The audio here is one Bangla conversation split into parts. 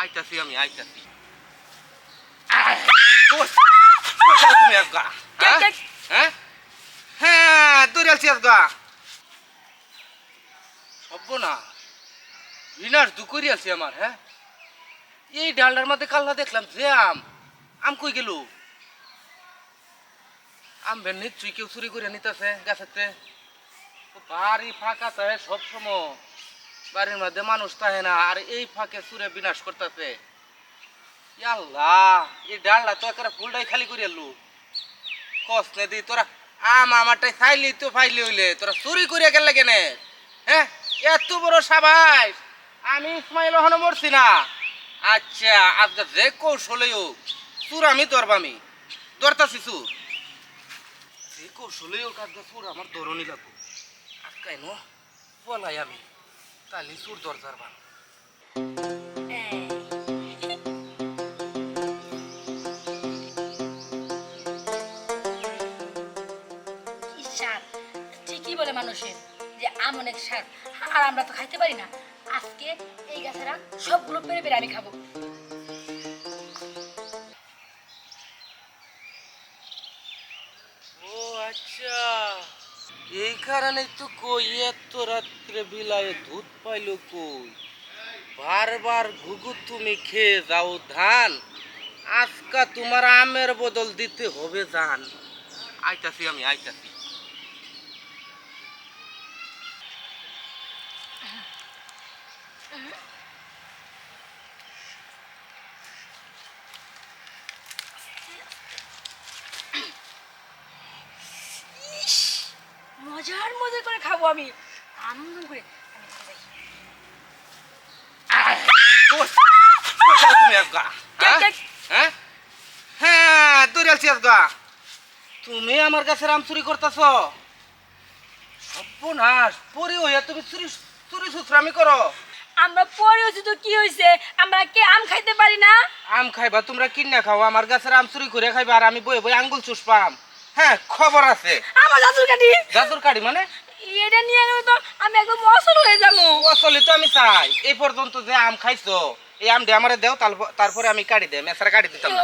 আইতাছি আমি আইতাছি তুমি হ্যাঁ? দৌড়ে আলছি না দুকুরি আমার হ্যাঁ এই ডালটার মধ্যে কাল্লা দেখলাম যে আম আম কই গেল আম বেন নিশ্চয়ই কেউ চুরি করে নিতেছে গাছেতে বাড়ি ফাঁকা সব সময় বাড়ির মধ্যে মানুষ থাকে না, আর এই ফাঁকে চুরে বিনাশ করতেছে। আল্লাহ এই ডালটা তো একটা ফুলটাই খালি করে এলু। কষ্ট দি, তোরা আম আমারটাই খাইলি তো ফাইলি হইলে, তোরা চুরি করে গেল কেনে? হ্যাঁ এত বড় সাবাই আমি ইসমাইল হন মরছি না। আচ্ছা আজকে যে কৌশলেই হোক চুর আমি ধরবামি ধরতাছি চুর যে কৌশলেই হোক আজকে চুর, আমার ধরনি লাগবো। আজকাই নো বলাই আমি। তাহলে লিচুর দরজার বান ঠিকই বলে মানুষের যে আম অনেক সার আর আমরা তো খাইতে পারি না। আজকে এই গাছের সবগুলো পেরে পেরে আমি খাব। এই কারণে তো কই, এত রাত্রে বিলায় দুধ পাইল কই? বারবার ঘুঘু তুমি খেয়ে যাও ধান, আজকা তোমার আমের বদল দিতে হবে ধান আইতাছি আমি, আইতাছি। মজার মজা করে খাব আমি। আনন্দ করে। তুমি হ্যাঁ? হ্যাঁ তুমি আমার কাছে রাম চুরি করতেছ। সর্বনাশ পরি হইয়া তুমি চুরি চুরি সুশ্রামি করো। আমরা পরে হচ্ছে তো কি হয়েছে? আমরা কে আম খাইতে পারি না? আম খাইবা তোমরা কিনে খাও। আমার গাছের আম চুরি করে খাইবা আর আমি বই বই আঙ্গুল চুষপাম হ্যাঁ খবর আছে। আমার জাদুর কাঠি। জাদুর কাড়ি মানে? এটা নিয়ে গেলে তো আমি একদম অসল হয়ে যাব। আসলে তো আমি চাই। এই পর্যন্ত যে আম খাইছো এই আম দিয়ে আমারে দেও তারপরে আমি কাটি দেম এছাড়া কাটি দিতাম না।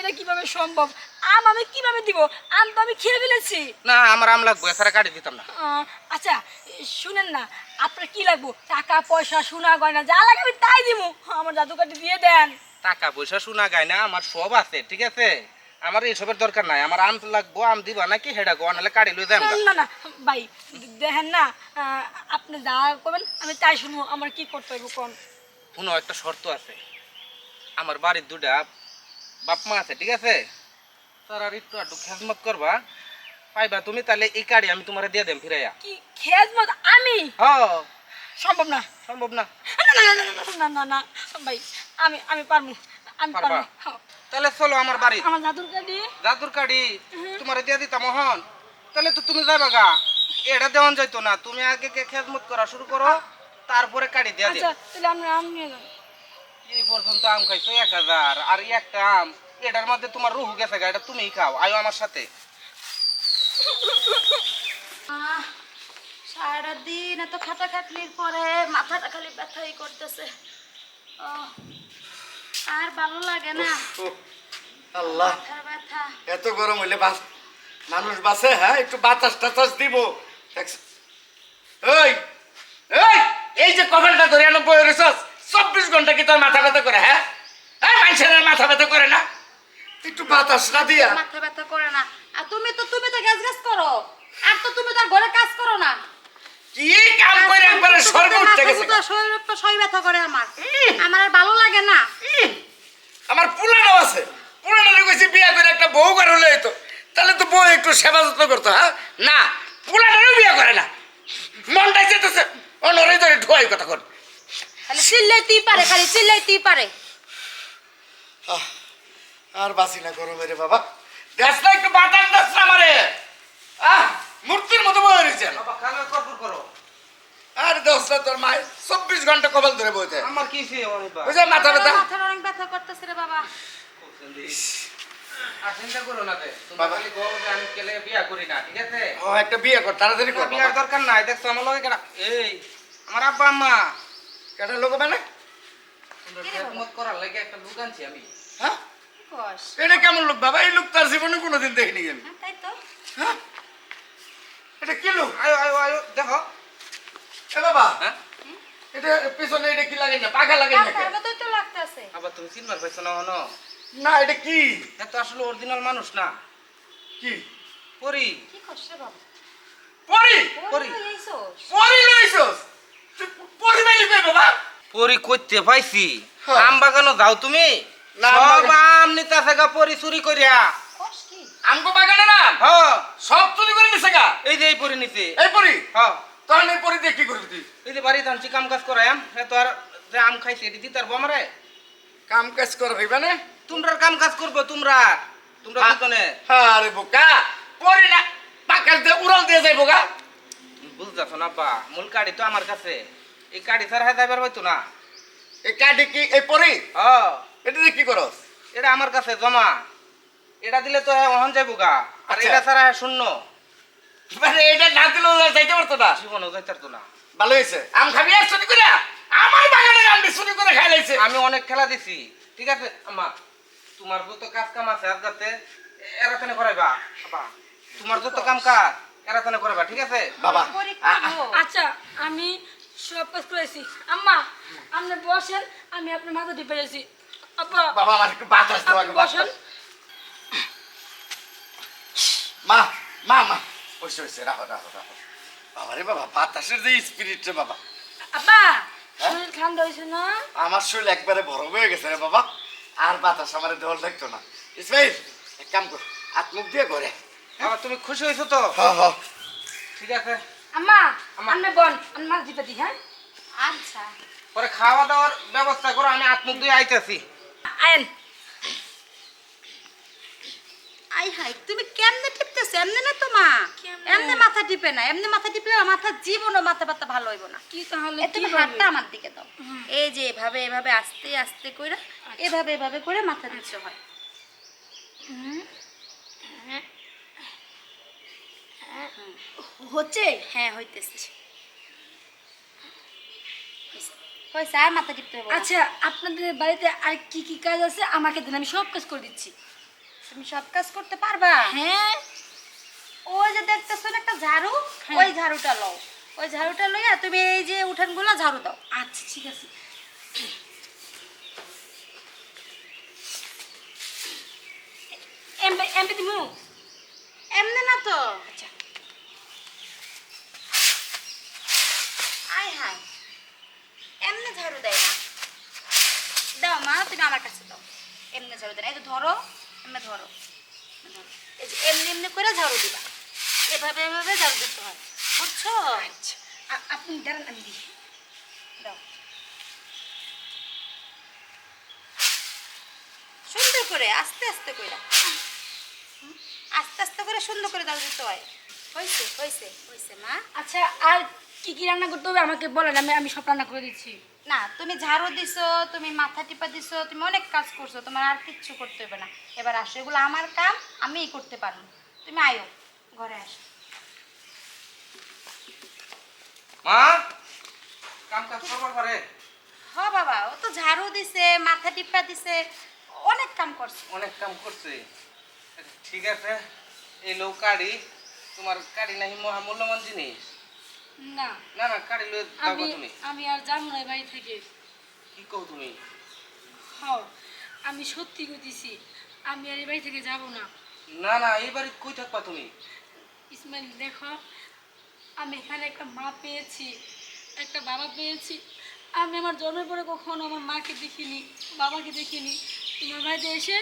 এটা কীভাবে সম্ভব? আম আমি কীভাবে দিব? আম তো আমি খেয়ে ফেলেছি। না আমার আম লাগবো এছাড়া কাটি দিতাম না। আচ্ছা শুনেন না আপনার কি লাগবো? টাকা পয়সা সোনা গয়না যা লাগে আমি তাই দিব আমার জাদু কাটি দিয়ে দেন। টাকা পয়সা শোনা গায় না আমার সব আছে ঠিক আছে? আমার এসবের দরকার নাই আমার আম লাগবো আম দিবা নাকি হেডা গো নাহলে কাটি লই যাম না না ভাই দেখেন না আপনি যা করবেন আমি তাই শুনব আমার কি করতে হবে কোন? শুনো একটা শর্ত আছে। আমার বাড়ির দুটা বাপ মা আছে ঠিক আছে? তার আর একটু আটু খেজমত করবা। পাইবা তুমি তাহলে এই কাড়ি আমি তোমারে দিয়ে দেম ফিরাইয়া। কি খেজমত? আমি? হ সম্ভব না। সম্ভব না। না না না না, না না না ভাই আমি আমি পারব আমি পারবা? হ্যাঁ। তাহলে চলো আমার বাড়ি। আমার জাদুর কাঠি জাদুর কাড়ি তোমার দিয়ে দিতাম হন তাহলে তো তুমি যাইবা গা। এটা দেওয়ান যাইতো না। তুমি আগে কে খেজমত করা শুরু করো তারপরে কাড়ি দিয়ে আচ্ছা তাহলে আপনি আম নিয়ে যান এই পর্যন্ত আম খাইছো এক হাজার আর একটা আম এটার মধ্যে তোমার রুহু গেছে গা এটা তুমিই খাও আয়ো আমার সাথে। আহ, সারা দিন এত খাটা খাটনির পরে মাথাটা খালি ব্যথাই করতেছে। আর ভালো লাগে না। আল্লাহ। এত গরম হইলে বাস মানুষ বাসে হ্যাঁ একটু বাতাস টাতাস দিব। এই এই যে কপালটা ধরে আনো বই রেছস চব্বিশ ঘণ্টা কি তোর মাথা ব্যথা করে হ্যাঁ? হ্যাঁ মানুষের মাথা ব্যথা করে না। একটু বাতাস না দিয়া। মাথা ব্যথা করে না। আর তুমি তো তুমি তো গ্যাস গ্যাস করো। আর তো তুমি তার ঘরে কাজ করো না। কি কাম একবারে স্বর্গ উঠতে গেছে শরীর তো সই ব্যথা করে আমার। আমার আর ভালো লাগে না। আমার পুরানো আছে। পুরানো কইছি বিয়া করে একটা বউ ঘর হলে হইতো। তাহলে তো বউ একটু সেবা যত্ন করতো হ্যাঁ? না পুরানো বিয়া করে না। মনটাই যেতেছে অনরে ধরে ঢুয়াই কথা কর খালি চিল্লাইতেই পারে খালি চিল্লাইতেই পারে। আহ, আর বাসি না গরমে রে বাবা। না একটু বাতাস দাস আমারে। আহ মূর্তির মতো বয়ে রয়েছে বাবা কর্পূর করো। আর না তোর মায়ের চব্বিশ ঘণ্টা কপাল ধরে বইতে। আমার কি বুঝে মাথা ব্যথা? মাথার অনেক ব্যথা করতেছে রে বাবা। আর চিন্তা করো না তে তোমার বাবা। খালি গো যে আমি কেলে বিয়া করি না ঠিক আছে? ও একটা বিয়ে কর তাড়াতাড়ি কর বিয়ার দরকার নাই দেখছ আমার লগে কেডা এই আমার আব্বা আম্মা। কেটা লোক মানে? তোমরা কি রে বাবা? খেদমত করার লাগে একটা লোক আনছি আমি। এটা কেমন লোক বাবা? এই লোক তার জীবনে কোনোদিন দেখিনি আমি। হ্যাঁ তাই তো। হ্যাঁ? এটা কি লোক? আয়ো আয়ো আয়ো দেখো। এ বাবা হ্যাঁ এটা পিছনে এটা কি লাগে না? পাখা লাগে না তার মতোই তো লাগতেছে। আবার তুমি চিনবার পাইছো না হনো না এটা কি? এ তো আসলে অরিজিনাল মানুষ না। কি? পরি। কি কষ্ট বাবা? পরি? পরি। ওই পরি লইছস? পরি মাইলি কই বাবা? পরি করতে পাইছি। হ্যাঁ। আম বাগানো যাও তুমি? না, সব আম নিতে থাকা পরি চুরি করিয়া আমগো বাগানে না? হ সব চুরি করে নিছে গা? এই যে এই পরি নিতে এই পরি? হ এই পরি দিয়ে কি করবি তুই এই যে বাড়িতে আনছি কাম কাজ করায়াম এ তো আর যে আম খাইছে এটি দিতার বমারে কাম কাজ করবি মানে তোমরা কাম কাজ করব তোমরা। তোমরা আ- দুজনে। আরে বোকা। পরি না পাকার দিয়ে উড়াল দিয়ে যাই বোকা। বুঝতেছ না বা মূল কাড়ি তো আমার কাছে। এই কাড়ি ছাড়া হাতে যাইবার হইতো না। এই কাঠি কি এই পরি? হ এটা দিয়ে কি করস? এটা আমার কাছে জমা। এটা দিলে তো অহন যাইবো গা। আর আচ্ছা। এটা ছাড়া শূন্য। মানে এটা না দিলেও যাইতে পারতো না। জীবনও যাইতার তো না। ভালো হয়েছে। আম খাবি আর চুরি করে। আমার বাগানে আম চুরি করে খাই লাইছে। আমি অনেক খেলা দিছি। ঠিক আছে আমা তোমার যত কাজ কাম আছে আর যাতে এরাখানে করাইবা। তোমার যত কাম কাজ করাইবা ঠিক আছে? বাবা। আচ্ছা আমি সব কাজ করেছি। আম্মা আপনি বসেন আমি আপনার মাথা টিপে আপা বাবা আমার একটু বাতাস দেওয়া বসেন। মা মা মা। বসে বসে রাখো রাখো রাখো। বাবা রে বাবা বাতাসের যে স্পিরিট রে বাবা। আপা হ্যাঁ? শরীর ঠান্ডা হয়েছে না? আমার শরীর একবারে বরফ হয়ে গেছে রে বাবা। আর বাতাস আমার দেওয়ার লাগতো না। ইসমাইল এক কাম কর হাত মুখ দিয়ে করে বাবা তুমি খুশি হয়েছো তো? হ হ ঠিক আছে। আম্মা। আপনি বল আমি মাছ টিপে দিই হ্যাঁ? আচ্ছা। পরে খাওয়া দাওয়ার ব্যবস্থা করো আমি আত্মুখ দিয়ে আইতেছি। আয়েন আই হাই তুমি কেমনে টিপতেছো? এমনি না তো মা। এমনি মাথা টিপে না এমনি মাথা টিপলে মাথা জীবনও মাথা ব্যথা ভালো হইব না। কি তাহলে তুমি হাতটা আমার দিকে দাও। এই যে এভাবে এভাবে আস্তে আস্তে কইরা এভাবে এভাবে করে মাথা দিতে হয়। হচ্ছে? হ্যাঁ হইতেছে। মাথা টিপতে আচ্ছা আপনাদের বাড়িতে আর কি কি কাজ আছে? আমাকে দিন আমি সব কাজ করে দিচ্ছি। তুমি সব কাজ করতে পারবা? হ্যাঁ। ওই যে দেখতেছো না একটা ঝাড়ু? হ্যাঁ। ওই ঝাড়ুটা লও। ওই ঝাড়ুটা লইয়া তুমি এই যে উঠানগুলো ঝাড়ু দাও। আচ্ছা ঠিক আছে। এমপি এমপি দিমু? এমনি না তো। আচ্ছা। আয় হায়। এমনি ঝাড়ু দেয় না। দাও মা তুমি আমার কাছে দাও। এমনি ঝাড়ু দেয় না। এই যে ধরো। এমনি ধরো। ধরো। এই যে এমনি এমনি করে ঝাড়ু দিবা। এভাবে এভাবে ঝাড়ু দিতে হয়। বুঝছ? আচ্ছা। আপনি দাঁড়ান আমি দিই দাও। সুন্দর করে আস্তে আস্তে করে আস্তে আস্তে করে সুন্দর করে দাও দিতে হয়। হয়েছে হয়েছে হয়েছে মা। আচ্ছা আর কি কি রান্না করতে হবে আমাকে বলেন আমি আমি সব রান্না করে দিচ্ছি। না তুমি ঝাড়ু দিছো তুমি মাথা টিপা দিছো তুমি অনেক কাজ করছ তোমার আর কিচ্ছু করতে হবে না। এবার আসো এগুলো আমার কাম আমিই করতে পারব। তুমি আয়ো ঘরে আসো। মা কাম কাজ করবার পারে হ বাবা ও তো ঝাড়ু দিছে মাথা টিপা দিছে অনেক কাম করছে। অনেক কাম করছে? ঠিক আছে এই লোক কাড়ি তোমার কাড়ি নাহি মহামূল্যবান জিনিস। না। না না কাড়ি লয়ে দাও আমি তুমি? আমি আর যাব না বাড়ি থেকে। কি কও তুমি? হ আমি সত্যি কইতেছি আমি আর এই বাড়ি থেকে যাব না। না না এই বাড়ি কই থাকবা তুমি? ইসমাইল দেখো আমি এখানে একটা মা পেয়েছি একটা বাবা পেয়েছি। আমি আমার জন্মের পরে কখনো আমার মাকে দেখিনি বাবাকে দেখিনি। তোমার বাড়িতে এসে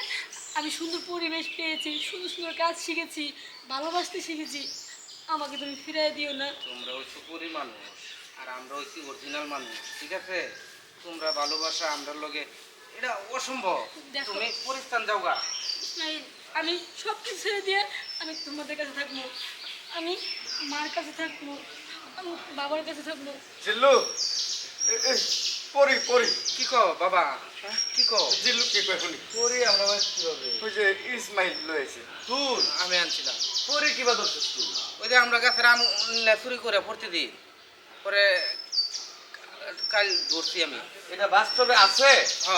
আমি সুন্দর পরিবেশ পেয়েছি সুন্দর সুন্দর কাজ শিখেছি ভালোবাসতে শিখেছি। আমাকে তুমি ফিরিয়ে দিও না। তোমরা হচ্ছে পরি মানুষ আর আমরা হচ্ছি অরিজিনাল মানুষ ঠিক আছে? তোমরা ভালোবাসা আমরা লগে এটা অসম্ভব। দেখো। তুমি পরিস্থান যাও গা। ইসমাইল আমি সব কিছু ছেড়ে দিয়ে আমি তোমাদের কাছে থাকব। আমি মার কাছে থাকব আমি বাবার কাছে থাকব। এ, পরি পরি। কি কও বাবা? হ্যাঁ? কি কও? জিল্লু কি কয় শুনি। পরি আমরা কীভাবে? ওই যে ইসমাইল লয়েছে তুই আমি আনছিলাম। পরি কিবা ধরছিস তুই? ওই যে আমরা গাছের আম নে চুরি করে ভর্তি দিই। পরে কাল ধরছি আমি। এটা বাস্তবে আছে? হ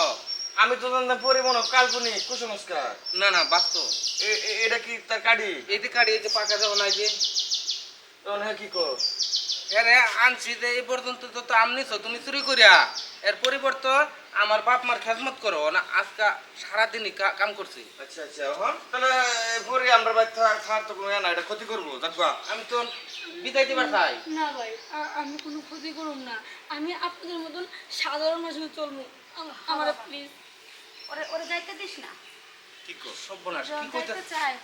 আমি তো জানতাম পরিমণ কাল্পনিক কুসংস্কার। না না বাস্তব। এটা কি তার কাড়ি এই যে কাড়ি এই যে পাকা যখন আই যে। তখন হ্যাঁ কি কর এরে আনছি যে এই পর্যন্ত তো তো আমনিছ তুমি চুরি করিয়া এর পরিবর্তন আমার বাপ মার খেদমত করো না আজকা সারাদিনই কাম করছি। আচ্ছা আচ্ছা হ্যাঁ। তাহলে পরে আমরা বাড়ি থাকার তো কোনো না এটা ক্ষতি করব দেখবা আমি তো বিদায় দিবার চাই। না ভাই আমি কোনো ক্ষতি করুম না। আমি আপনাদের মতন সাধারণ মানুষের চলবো। আমার প্লিজ ওরে ওরে যাইতে দিস না। কি কর সর্বনাশ কি যাইতে চায়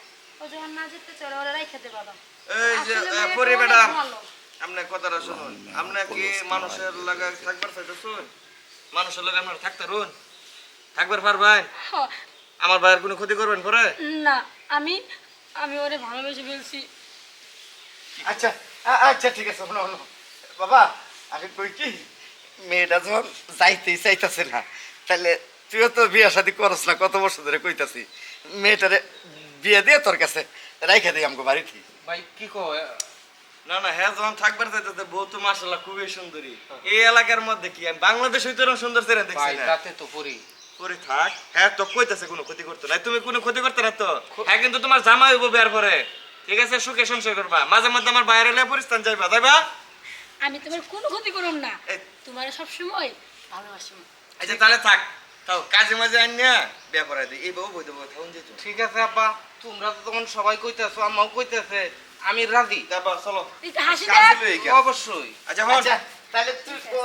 ও যখন না যেতে চায় ওরা রাইখে দে বাবা। এই যে পরে বেটা। আপনার কথাটা শুনুন। আপনার কি মানুষের লাগা থাকবার চাইতেছুন? মানুষের লাগা আপনার থাকতে রুন। থাকবার পারবেন হ, আমার ভাইয়ের কোনো ক্ষতি করবেন পরে? না আমি আমি ওরে ভালোবেসে ফেলছি। আচ্ছা আচ্ছা ঠিক আছে শোনো শোনো। বাবা আমি কই কি? মেয়েটা যখন যাইতেই চাইতেছে না তাহলে তুইও তো বিয়ে শাদি করস না কত বছর ধরে কইতাছি। মেয়েটারে বিয়ে দিয়ে তোর কাছে রাইখা দিই আমাকে বাড়িতে। ভাই কি কয় না না হ্যাঁ যখন থাকবার চাইতেছে বউ তো মাসাল্লাহ খুবই সুন্দরী। এই এলাকার মধ্যে কি? আমি বাংলাদেশ হইতে এরকম সুন্দর ছেলে দেখছি না? রাতে তো পড়ি। করে থাক। হ্যাঁ তো কইতাছে কোনো ক্ষতি করতে না। তুমি কোনো ক্ষতি করতে না তো? হ্যাঁ কিন্তু তোমার জামাই হইব বিয়ার পরে। ঠিক আছে সুখে সংসার করবা। মাঝে মধ্যে আমার বাইরে এলে পরিস্থান যাইবা যাইবা? আমি তোমার কোনো ক্ষতি করুম না। তোমার সবসময় ভালোবাসি। আচ্ছা তাহলে থাক। তাও কাজে মাঝে আন না বিয়া করাই দিই। এই বউ বই দেবো ঠিক আছে আব্বা। তোমরা তো তখন সবাই কইতেছো আমাও কইতেছে। আমি রাজি। তারপর চলো। হাসি? অবশ্যই। আচ্ছা হন। তাহলে তুই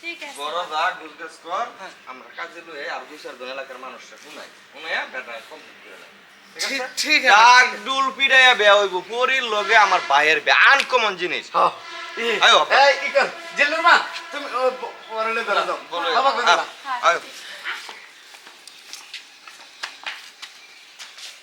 ঠিক আছে। বড় দা গুজগাছ কর। আমরা কাজে লয়ে আর দুই চার জন এলাকার মানুষরা শুনাই। শুনাইয়া বেটা কমপ্লিট করে দেয়। ঠিক আছে? ঠিক- ঠিক ডাক ডুল পিড়াইয়া বেয়া হইব। পরির লগে আমার ভাইয়ের বেয়া। আনকমন জিনিস। হ্যাঁ। আয়ো, এই মা তুমি দাও। বাবা কই দাও।